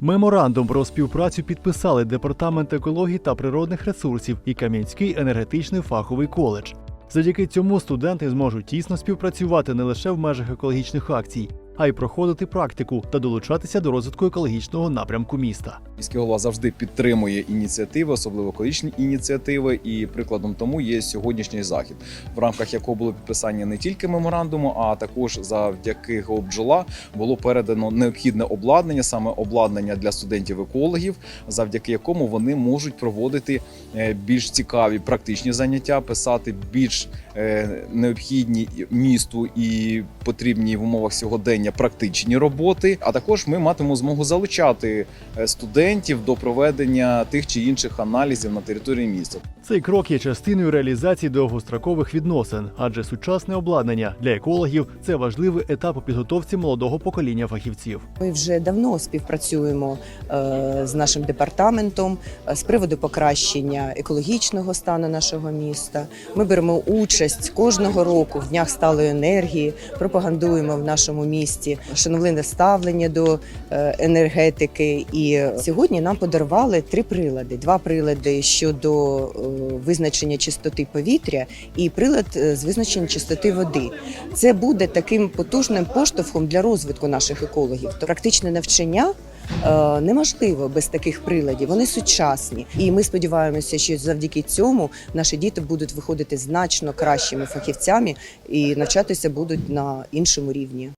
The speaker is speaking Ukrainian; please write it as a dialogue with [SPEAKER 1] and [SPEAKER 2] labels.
[SPEAKER 1] Меморандум про співпрацю підписали Департамент екології та природних ресурсів і Кам'янський енергетичний фаховий коледж. Завдяки цьому студенти зможуть тісно співпрацювати не лише в межах екологічних акцій, а й проходити практику та долучатися до розвитку екологічного напрямку міста.
[SPEAKER 2] Міський голова завжди підтримує ініціативи, особливо екологічні ініціативи. І прикладом тому є сьогоднішній захід, в рамках якого було підписання не тільки меморандуму, а також завдяки ГО «Бджола» було передано необхідне обладнання, саме обладнання для студентів-екологів, завдяки якому вони можуть проводити е, більш цікаві практичні заняття, писати більш е, необхідні місту і потрібні в умовах сьогодення практичні роботи. А також ми матимемо змогу залучати е, студентів до проведення тих чи інших аналізів на території міста.
[SPEAKER 1] Цей крок є частиною реалізації довгострокових відносин, адже сучасне обладнання для екологів це важливий етап у підготовці молодого покоління фахівців.
[SPEAKER 3] Ми вже давно співпрацюємо е, з нашим департаментом е, з приводу покращення екологічного стану нашого міста. Ми беремо участь кожного року в днях сталої енергії, пропагандуємо в нашому місті шановливе ставлення до е, енергетики. І сьогодні нам подарували три прилади: два прилади щодо е, визначення чистоти повітря і прилад е, з визначення чистоти води. Це буде таким потужним поштовхом для розвитку наших екологів. Практичне навчання. Неможливо без таких приладів, вони сучасні, і ми сподіваємося, що завдяки цьому наші діти будуть виходити значно кращими фахівцями і навчатися будуть на іншому рівні.